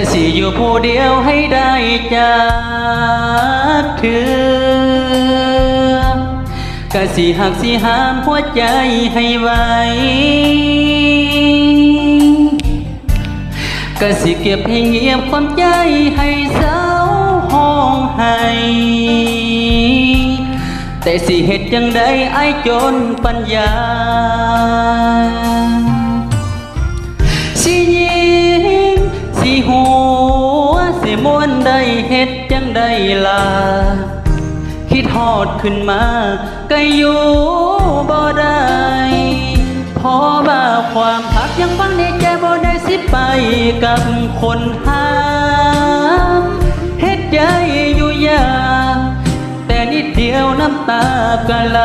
อยู่ผู้เดียวให้ได้จากเธอกะสิหักสิหามหัวใจให้ไวกะสิเก็บให้เงียบความใจให้เศร้าห้องให้แต่สิเหตุจังใดไอ้จนปัญญา สิหัวสิมวนได้เฮ็ดจังได้ล่ะคิดฮอดขึ้นมาก็อยู่บ่ได้พราะว่าความพักยังฟังในใจบ่ได้สิไปกับคนหาเฮ็ดใจอยู่ยากแต่นิดเดียวน้ำตาก็ไหล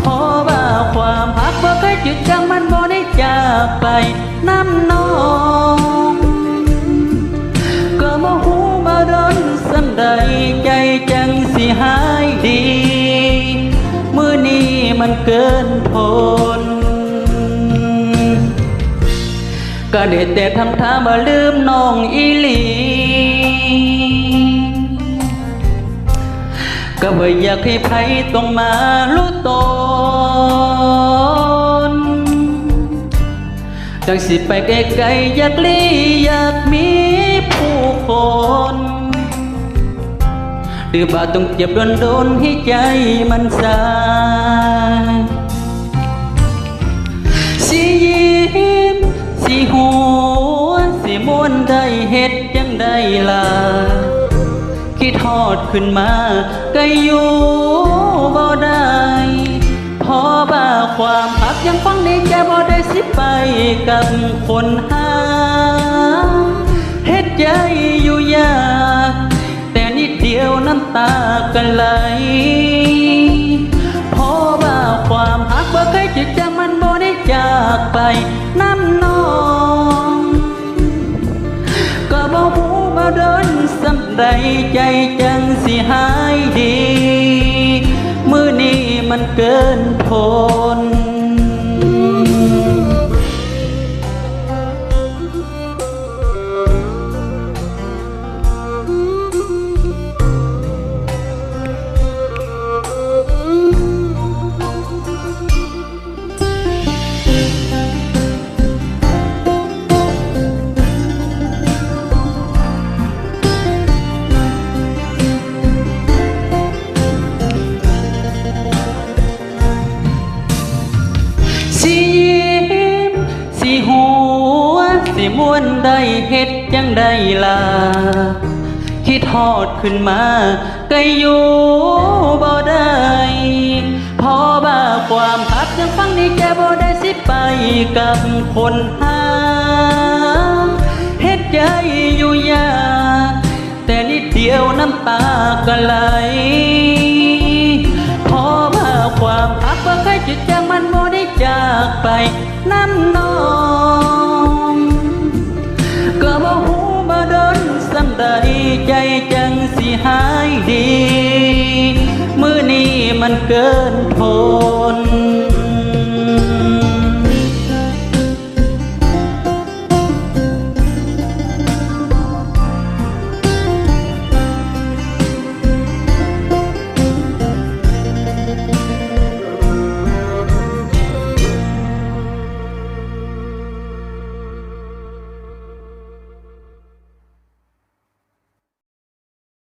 พราะว่าความหักบ่เคยจึกจังมันบ่ได้จากไปน้ำน้อ ใจจังสิหายดี มื้อนี้มันเกินทนก็ได้แต่ทำท่าบ่ลืมน้องอีหลีก็บ่อยากให้ไผต้องมารู้ตนจังสิไปไกลๆอยากลี หรือบ่าต้องเจ็บโดนๆให้ใจมันสายสิยิ้มสิหัวสิมวนได้เฮ็ดจังได้ล่ะคิดทอดขึ้นมาก็อยู่บ่ได้พราะว่าความพักยังฟังในใจบ่ได้สิไปกับคนหาเฮ็ดใจอยู่ยาก น้ำตาก็ไหลเพราะว่าความหักบ่เคยจะจำมันบ่ได้จากไปน้ำนองก็บอกหูมาเดินสำใดใจจังสิหายดี มือนี้มันเกินทน สิมสิหัวสิมวนได้เฮ็ดจังได้ล่ะคิดทอดขึ้นมาก็อยู่บ่ได้เพราะว่าความพักยังฟังในใจบ่ได้สิไปกับคนหาเฮ็ดใจอยู่ยากแต่นิดเดียวน้ำตาก็ไหล ไปน้ำน้องก็บ่หูมาดนสัำใดใจจังสิหายดี มื้อนี้มันเกินทน